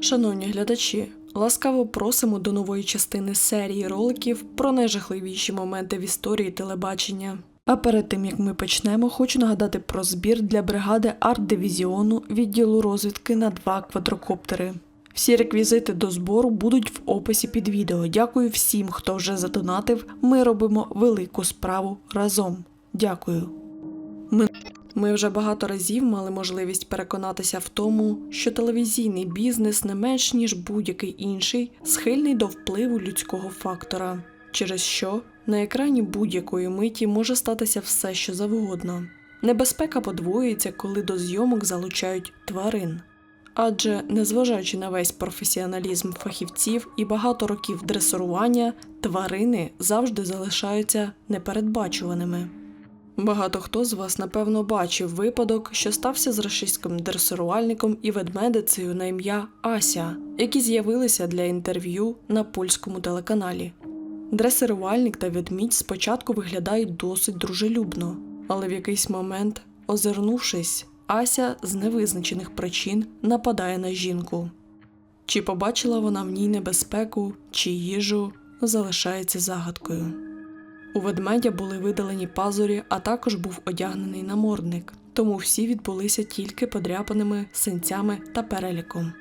Шановні глядачі, ласкаво просимо до нової частини серії роликів про найжахливіші моменти в історії телебачення. А перед тим як ми почнемо, хочу нагадати про збір для бригади арт-дивізіону відділу розвідки на два квадрокоптери. Всі реквізити до збору будуть в описі під відео. Дякую всім, хто вже задонатив. Ми робимо велику справу разом. Дякую. Ми, ми вже багато разів мали можливість переконатися в тому, що телевізійний бізнес не менш ніж будь-який інший схильний до впливу людського фактора, через що на екрані будь-якої миті може статися все, що завгодно. Небезпека подвоюється, коли до зйомок залучають тварин. Адже, незважаючи на весь професіоналізм фахівців і багато років дресирування, тварини завжди залишаються непередбачуваними. Багато хто з вас, напевно, бачив випадок, що стався з рашистським дресирувальником і ведмедицею на ім'я Ася, які з'явилися для інтерв'ю на польському телеканалі. Дресирувальник та ведмідь спочатку виглядають досить дружелюбно, але в якийсь момент, озирнувшись, Ася з невизначених причин нападає на жінку. Чи побачила вона в ній небезпеку чи їжу, залишається загадкою. У ведмедя були видалені пазурі, а також був одягнений намордник, тому всі відбулися тільки подряпаними синцями та переліком.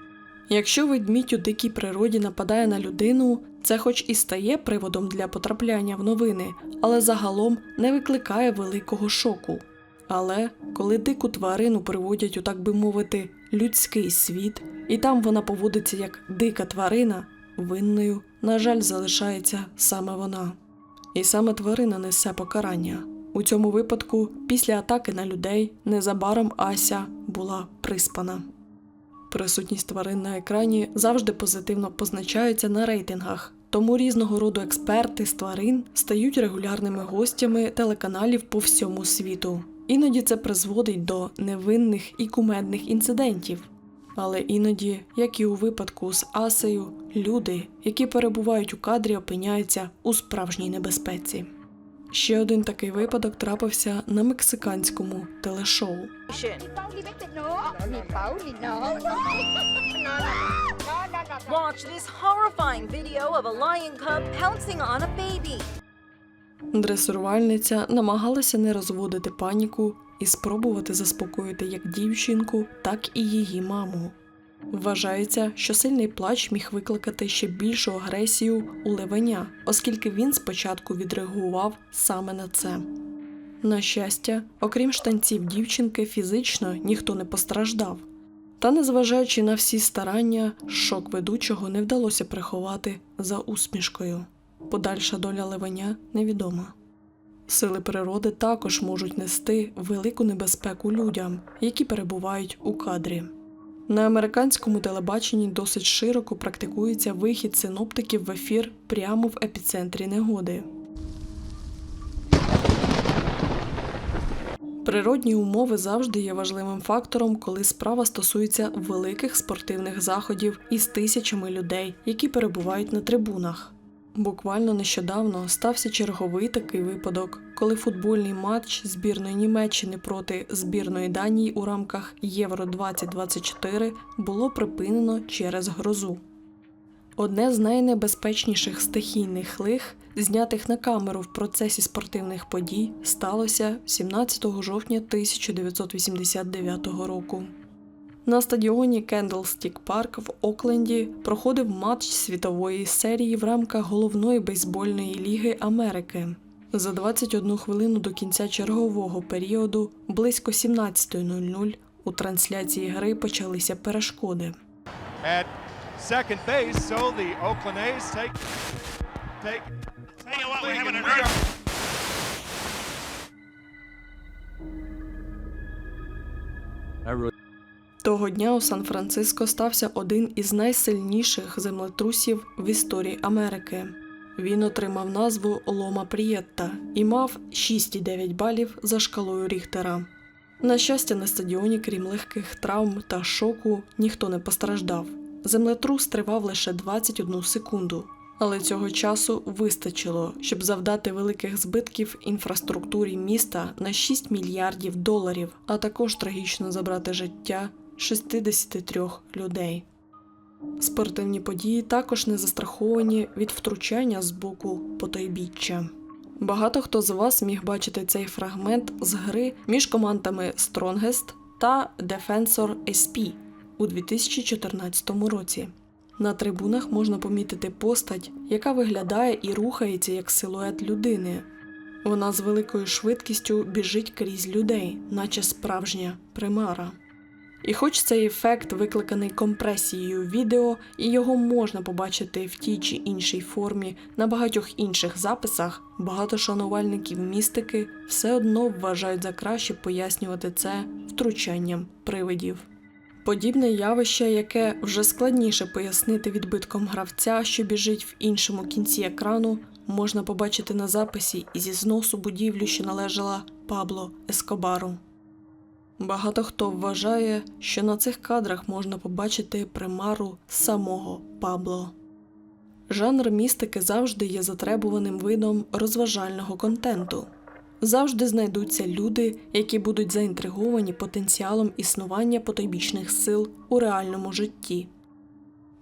Якщо ведмідь у дикій природі нападає на людину, це хоч і стає приводом для потрапляння в новини, але загалом не викликає великого шоку. Але коли дику тварину приводять у так би мовити людський світ, і там вона поводиться як дика тварина, винною, на жаль, залишається саме вона. І саме тварина несе покарання. У цьому випадку, після атаки на людей, незабаром Ася була приспана. Присутність тварин на екрані завжди позитивно позначається на рейтингах, тому різного роду експерти з тварин стають регулярними гостями телеканалів по всьому світу. Іноді це призводить до невинних і кумедних інцидентів. Але іноді, як і у випадку з Асею, люди, які перебувають у кадрі, опиняються у справжній небезпеці. Ще один такий випадок трапився на мексиканському телешоу. Watch this horrifying video of a lion cub pouncing on a baby. Дресирувальниця намагалася не розводити паніку і спробувати заспокоїти як дівчинку, так і її маму. Вважається, що сильний плач міг викликати ще більшу агресію у левеня, оскільки він спочатку відреагував саме на це. На щастя, окрім штанців дівчинки, фізично ніхто не постраждав. Та, незважаючи на всі старання, шок ведучого не вдалося приховати за усмішкою. Подальша доля левеня невідома. Сили природи також можуть нести велику небезпеку людям, які перебувають у кадрі. На американському телебаченні досить широко практикується вихід синоптиків в ефір прямо в епіцентрі негоди. Природні умови завжди є важливим фактором, коли справа стосується великих спортивних заходів із тисячами людей, які перебувають на трибунах. Буквально нещодавно стався черговий такий випадок, коли футбольний матч збірної Німеччини проти збірної Данії у рамках Євро 2024 було припинено через грозу. Одне з найнебезпечніших стихійних лих, знятих на камеру в процесі спортивних подій, сталося 17 жовтня 1989 року. На стадіоні Кендлстік Парк в Окленді проходив матч світової серії в рамках головної бейсбольної ліги Америки. За 21 хвилину до кінця чергового періоду, близько 17.00, у трансляції гри почалися перешкоди. at second Того дня у Сан-Франциско стався один із найсильніших землетрусів в історії Америки. Він отримав назву Лома Прієтта і мав 6,9 балів за шкалою Ріхтера. На щастя, на стадіоні, крім легких травм та шоку, ніхто не постраждав. Землетрус тривав лише 21 секунду, але цього часу вистачило, щоб завдати великих збитків інфраструктурі міста на 6 мільярдів доларів, а також трагічно забрати життя 63 людей. Спортивні події також не застраховані від втручання з боку потойбіччя. Багато хто з вас міг бачити цей фрагмент з гри між командами Strongest та Defensor SP у 2014 році. На трибунах можна помітити постать, яка виглядає і рухається як силует людини. Вона з великою швидкістю біжить крізь людей, наче справжня примара. І хоч цей ефект викликаний компресією відео, і його можна побачити в тій чи іншій формі на багатьох інших записах, багато шанувальників містики все одно вважають за краще пояснювати це втручанням привидів. Подібне явище, яке вже складніше пояснити відбитком гравця, що біжить в іншому кінці екрану, можна побачити на записі зі зносу будівлі, що належала Пабло Ескобару. Багато хто вважає, що на цих кадрах можна побачити примару самого Пабло. Жанр містики завжди є затребуваним видом розважального контенту. Завжди знайдуться люди, які будуть заінтриговані потенціалом існування потойбічних сил у реальному житті.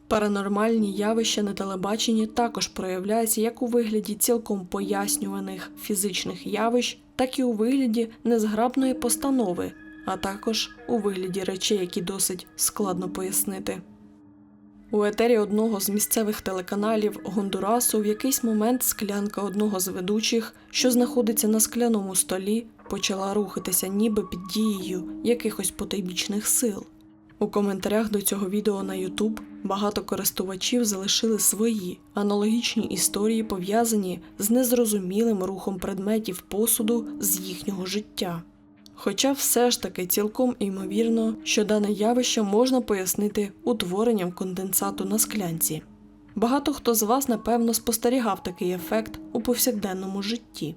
Паранормальні явища на телебаченні також проявляються як у вигляді цілком пояснюваних фізичних явищ, так і у вигляді незграбної постанови, а також у вигляді речей, які досить складно пояснити. У етері одного з місцевих телеканалів Гондурасу в якийсь момент склянка одного з ведучих, що знаходиться на скляному столі, почала рухатися ніби під дією якихось потайбічних сил. У коментарях до цього відео на YouTube багато користувачів залишили свої аналогічні історії, пов'язані з незрозумілим рухом предметів посуду з їхнього життя. Хоча все ж таки цілком імовірно, що дане явище можна пояснити утворенням конденсату на склянці. Багато хто з вас, напевно, спостерігав такий ефект у повсякденному житті.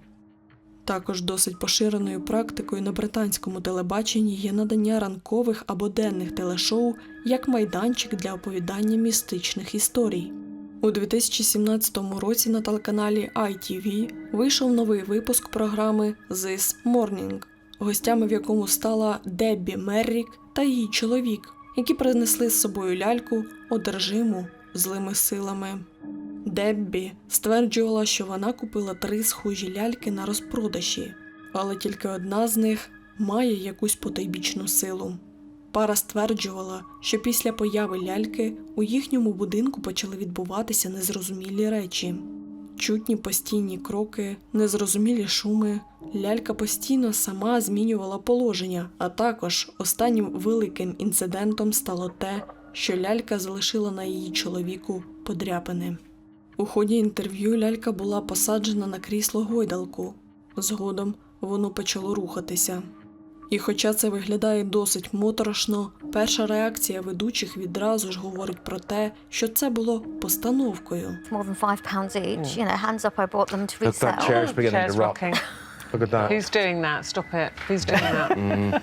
Також досить поширеною практикою на британському телебаченні є надання ранкових або денних телешоу як майданчик для оповідання містичних історій. У 2017 році на телеканалі ITV вийшов новий випуск програми This Morning, гостями в якому стала Деббі Меррік та її чоловік, які принесли з собою ляльку, одержиму злими силами. Деббі стверджувала, що вона купила три схожі ляльки на розпродажі, але тільки одна з них має якусь потайбічну силу. Пара стверджувала, що після появи ляльки у їхньому будинку почали відбуватися незрозумілі речі. Чутні постійні кроки, незрозумілі шуми, лялька постійно сама змінювала положення, а також останнім великим інцидентом стало те, що лялька залишила на її чоловіку подряпини. У ході інтерв'ю лялька була посаджена на крісло гойдалку. Згодом воно почало рухатися. І хоча це виглядає досить моторошно, перша реакція ведучих відразу ж говорить про те, що це було постановкою. more than five pounds each. You know, hands up, I bought them to resell. Look at that. Who's doing that? Stop it. Who's doing that?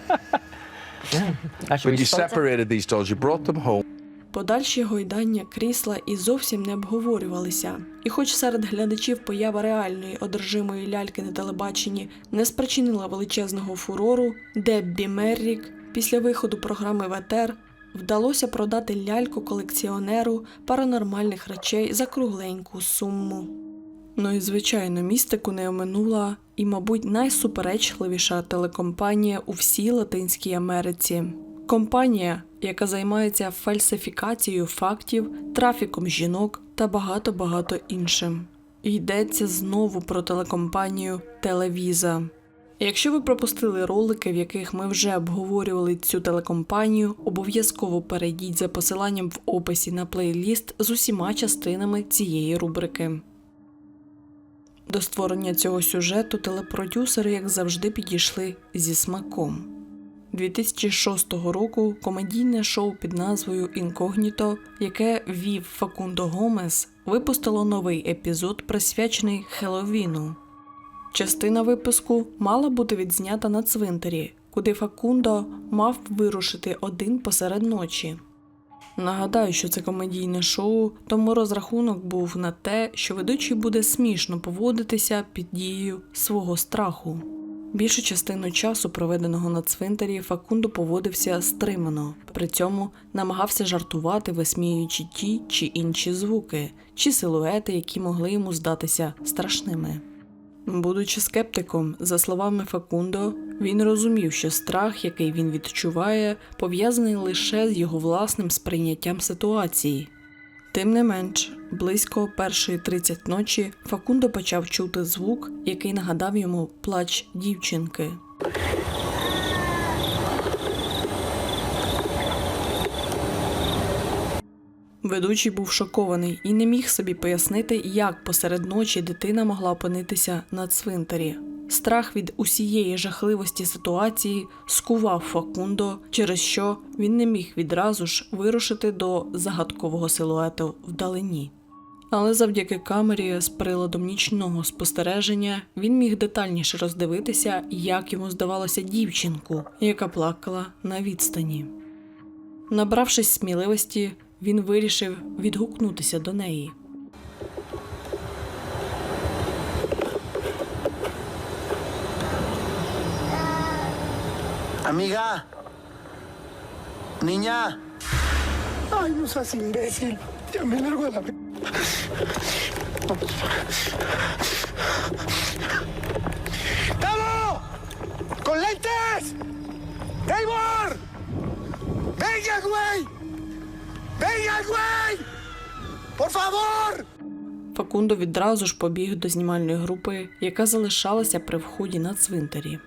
When you separated these dolls, you brought them home. Подальші гойдання крісла і зовсім не обговорювалися. І хоч серед глядачів поява реальної одержимої ляльки на телебаченні не спричинила величезного фурору, Деббі Меррік після виходу програми ВТР вдалося продати ляльку колекціонеру паранормальних речей за кругленьку суму. Ну і звичайно, містику не оминула і, мабуть, найсуперечливіша телекомпанія у всій Латинській Америці. Компанія, яка займається фальсифікацією фактів, трафіком жінок та багато-багато іншим. Йдеться знову про телекомпанію Телевіза. Якщо ви пропустили ролики, в яких ми вже обговорювали цю телекомпанію, обов'язково перейдіть за посиланням в описі на плейліст з усіма частинами цієї рубрики. До створення цього сюжету телепродюсери, як завжди, підійшли зі смаком. 2006 року комедійне шоу під назвою Інкогніто, яке вів Факундо Гомес, випустило новий епізод, присвячений Хеллоуіну. Частина випуску мала бути відзнята на цвинтарі, куди Факундо мав вирушити один посеред ночі. Нагадаю, що це комедійне шоу, тому розрахунок був на те, що ведучий буде смішно поводитися під дією свого страху. Більшу частину часу, проведеного на цвинтарі, Факундо поводився стримано, при цьому намагався жартувати, висміюючи ті чи інші звуки, чи силуети, які могли йому здатися страшними. Будучи скептиком, за словами Факундо, він розумів, що страх, який він відчуває, пов'язаний лише з його власним сприйняттям ситуації. Тим не менш, близько першої 30 ночі Факундо почав чути звук, який нагадав йому плач дівчинки. Ведучий був шокований і не міг собі пояснити, як посеред ночі дитина могла опинитися на цвинтарі. Страх від усієї жахливості ситуації скував Факундо, через що він не міг відразу ж вирушити до загадкового силуету вдалині. Але завдяки камері з приладом нічного спостереження він міг детальніше роздивитися, як йому здавалося дівчинку, яка плакала на відстані. Набравшись сміливості, він вирішив відгукнутися до неї. Amiga. Niña. Ay, no seas imbécil. Ya me largo a la... ¡Tavo! ¡Con lentes! ¡Eivor! ¡Venga, güey! ¡Venga, güey! ¡Por favor! Факундо відразу ж побіг до знімальної групи, яка залишалася при вході на цвинтарі.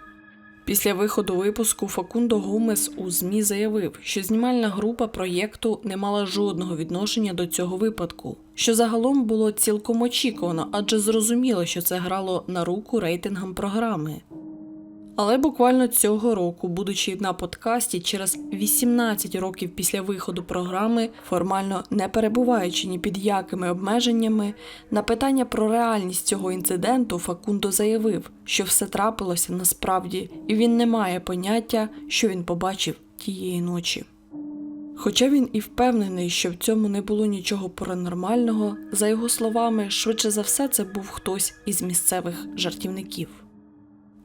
Після виходу випуску Факундо Гомес у ЗМІ заявив, що знімальна група проєкту не мала жодного відношення до цього випадку, що загалом було цілком очікувано, адже зрозуміло, що це грало на руку рейтингам програми. Але буквально цього року, будучи на подкасті через 18 років після виходу програми, формально не перебуваючи ні під якими обмеженнями, на питання про реальність цього інциденту Факундо заявив, що все трапилося насправді, і він не має поняття, що він побачив тієї ночі. Хоча він і впевнений, що в цьому не було нічого паранормального, за його словами, швидше за все, це був хтось із місцевих жартівників.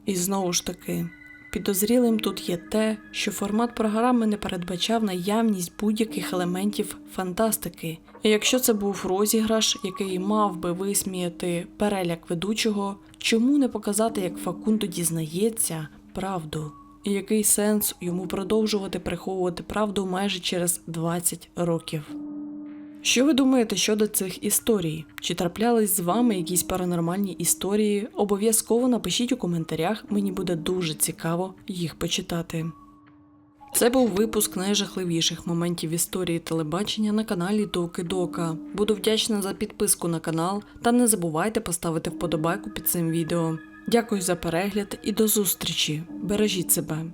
І знову ж таки, підозрілим тут є те, що формат програми не передбачав наявність будь-яких елементів фантастики. І якщо це був розіграш, який мав би висміяти переляк ведучого, чому не показати, як Факундо дізнається правду? І який сенс йому продовжувати приховувати правду майже через 20 років? Що ви думаєте щодо цих історій? Чи траплялись з вами якісь паранормальні історії? Обов'язково напишіть у коментарях, мені буде дуже цікаво їх почитати. Це був випуск найжахливіших моментів історії телебачення на каналі Доки Дока. Буду вдячна за підписку на канал та не забувайте поставити вподобайку під цим відео. Дякую за перегляд і до зустрічі. Бережіть себе.